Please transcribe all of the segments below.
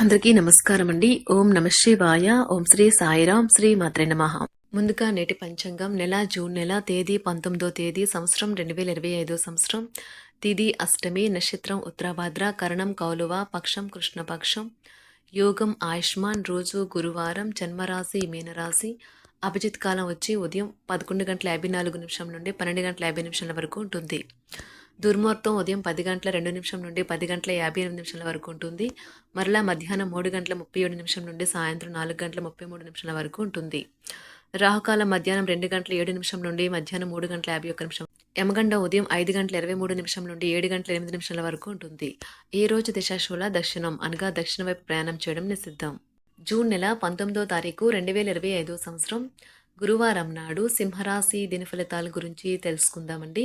అందరికీ నమస్కారం అండి ఓం నమ శివాయ. ఓం శ్రీ సాయిరాం శ్రీ మాత్రే నమ. ముందుగా నేటి పంచాంగం. నెల జూన్ నెల తేదీ పంతొమ్మిదో తేదీ సంవత్సరం రెండు వేల ఇరవై ఐదో సంవత్సరం. తిది అష్టమి నక్షత్రం ఉత్తరాభాద్ర కరణం కౌలువ పక్షం కృష్ణపక్షం. యోగం ఆయుష్మాన్ రోజు గురువారం జన్మరాశి మీనరాశి. అభిజిత్ కాలం వచ్చి ఉదయం పదకొండు గంటల యాభై నాలుగు నిమిషం నుండి పన్నెండు గంటల యాభై నిమిషాల వరకు ఉంటుంది. దుర్ముహూర్తం ఉదయం పది గంటల రెండు నిమిషం నుండి పది గంటల యాభై ఎనిమిది నిమిషాల వరకు ఉంటుంది. మరలా మధ్యాహ్నం మూడు గంటల ముప్పై ఏడు నిమిషం నుండి సాయంత్రం నాలుగు గంటల ముప్పై మూడు నిమిషాల వరకు ఉంటుంది. రాహుకాలం మధ్యాహ్నం రెండు గంటల ఏడు నిమిషం నుండి మధ్యాహ్నం మూడు గంటల యాభై ఒక్క నిమిషం యమగండ ఉదయం ఐదు గంటల ఇరవై మూడు నిమిషం నుండి ఏడు గంటల ఎనిమిది నిమిషాల వరకు ఉంటుంది. ఈ రోజు దిశాశూల దక్షిణం అనగా దక్షిణ వైపు ప్రయాణం చేయడం నిషిద్ధం. జూన్ నెల పంతొమ్మిదో తారీఖు రెండు వేల ఇరవై ఐదో సంవత్సరం గురువారం నాడు సింహరాశి దిన ఫలితాల గురించి తెలుసుకుందామండి.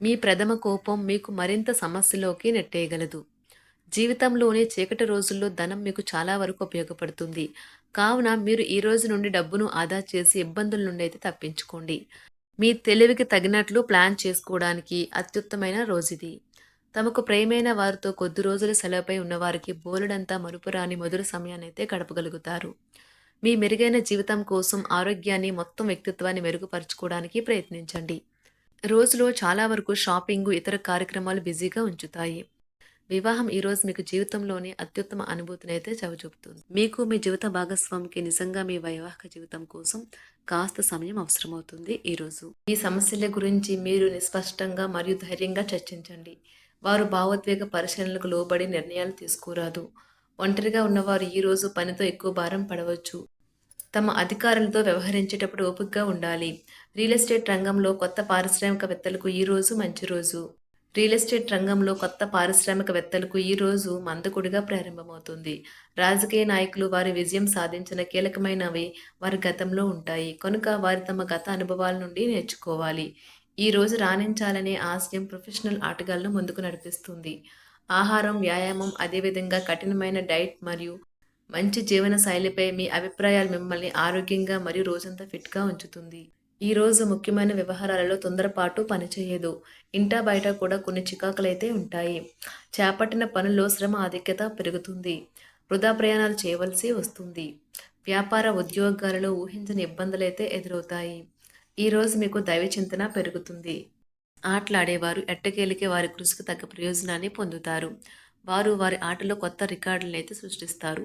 మీ ప్రథమ కోపం మీకు మరింత సమస్యలోకి నెట్టేయగలదు. జీవితంలోనే చీకటి రోజుల్లో ధనం మీకు చాలా వరకు ఉపయోగపడుతుంది. కావున మీరు ఈ రోజు నుండి డబ్బును ఆదా చేసి ఇబ్బందుల నుండి అయితే తప్పించుకోండి. మీ తెలివికి తగినట్లు ప్లాన్ చేసుకోవడానికి అత్యుత్తమైన రోజు ఇది తమకు ప్రేమైన వారితో కొద్ది రోజుల సెలవుపై ఉన్నవారికి బోలెడంతా మరుపురాని మధుర సమయాన్ని అయితే గడపగలుగుతారు. మీ మెరుగైన జీవితం కోసం ఆరోగ్యాన్ని మొత్తం వ్యక్తిత్వాన్ని మెరుగుపరచుకోవడానికి ప్రయత్నించండి. రోజులో చాలా వరకు షాపింగ్ ఇతర కార్యక్రమాలు బిజీగా ఉంచుతాయి. వివాహం ఈరోజు మీకు జీవితంలోని అత్యుత్తమ అనుభూతిని అయితే చవిచూపుతుంది. మీకు మీ జీవిత భాగస్వామికి నిజంగా మీ వైవాహిక జీవితం కోసం కాస్త సమయం అవసరమవుతుంది ఈరోజు ఈ సమస్యల గురించి మీరు నిస్పష్టంగా మరియు ధైర్యంగా చర్చించండి. వారు భావోద్వేగ పరిశీలనలకు లోబడి నిర్ణయాలు తీసుకురాదు. ఒంటరిగా ఉన్నవారు ఈ రోజు పనితో ఎక్కువ భారం పడవచ్చు. తమ అధికారులతో వ్యవహరించేటప్పుడు ఓపికగా ఉండాలి. రియల్ ఎస్టేట్ రంగంలో కొత్త పారిశ్రామికవేత్తలకు ఈ రోజు మంచి రోజు. రియల్ ఎస్టేట్ రంగంలో కొత్త పారిశ్రామికవేత్తలకు ఈ రోజు మందకుడిగా ప్రారంభమవుతుంది. రాజకీయ నాయకులు వారి విజయం సాధించిన కీలకమైనవి వారి గతంలో ఉంటాయి. కనుక వారి తమ గత అనుభవాల నుండి నేర్చుకోవాలి. ఈ రోజు రాణించాలనే ఆశయం ప్రొఫెషనల్ ఆటగాళ్ళను ముందుకు నడిపిస్తుంది. ఆహారం వ్యాయామం అదేవిధంగా కఠినమైన డైట్ మరియు మంచి జీవన శైలిపై మీ అభిప్రాయాలు మిమ్మల్ని ఆరోగ్యంగా మరియు రోజంతా ఫిట్గా ఉంచుతుంది. ఈ రోజు ముఖ్యమైన వ్యవహారాలలో తొందరపాటు పనిచేయదు. ఇంటా బయట కూడా కొన్ని చికాకులైతే ఉంటాయి. చేపట్టిన పనుల్లో శ్రమ ఆధిక్యత పెరుగుతుంది. వృధా ప్రయాణాలు చేయవలసి వస్తుంది. వ్యాపార ఉద్యోగాలలో ఊహించని ఇబ్బందులైతే ఎదురవుతాయి. ఈ రోజు మీకు దైవ చింతన పెరుగుతుంది. ఆటలాడేవారు ఎట్టకేలికే వారి కృషికి తగ్గ ప్రయోజనాన్ని పొందుతారు. వారు వారి ఆటలో కొత్త రికార్డులను అయితే సృష్టిస్తారు.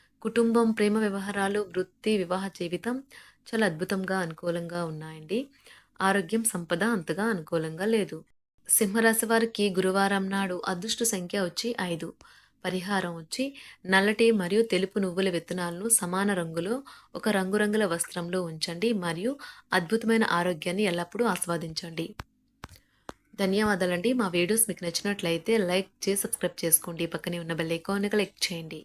కుటుంబం ప్రేమ వ్యవహారాలు వృత్తి వివాహ జీవితం చాలా అద్భుతంగా అనుకూలంగా ఉన్నాయండి. ఆరోగ్యం సంపద అంతగా అనుకూలంగా లేదు. సింహరాశి వారికి గురువారం నాడు అదృష్ట సంఖ్య వచ్చి ఐదు. పరిహారం వచ్చి నల్లటి మరియు తెలుపు నువ్వుల విత్తనాలను సమాన రంగులో ఒక రంగురంగుల వస్త్రంలో ఉంచండి మరియు అద్భుతమైన ఆరోగ్యాన్ని ఎల్లప్పుడూ ఆస్వాదించండి. ధన్యవాదాలండి. మా వీడియోస్ మీకు నచ్చినట్లయితే లైక్ చేసి సబ్స్క్రైబ్ చేసుకోండి. పక్కనే ఉన్న బెల్ ఐకాన్ని క్లిక్ చేయండి.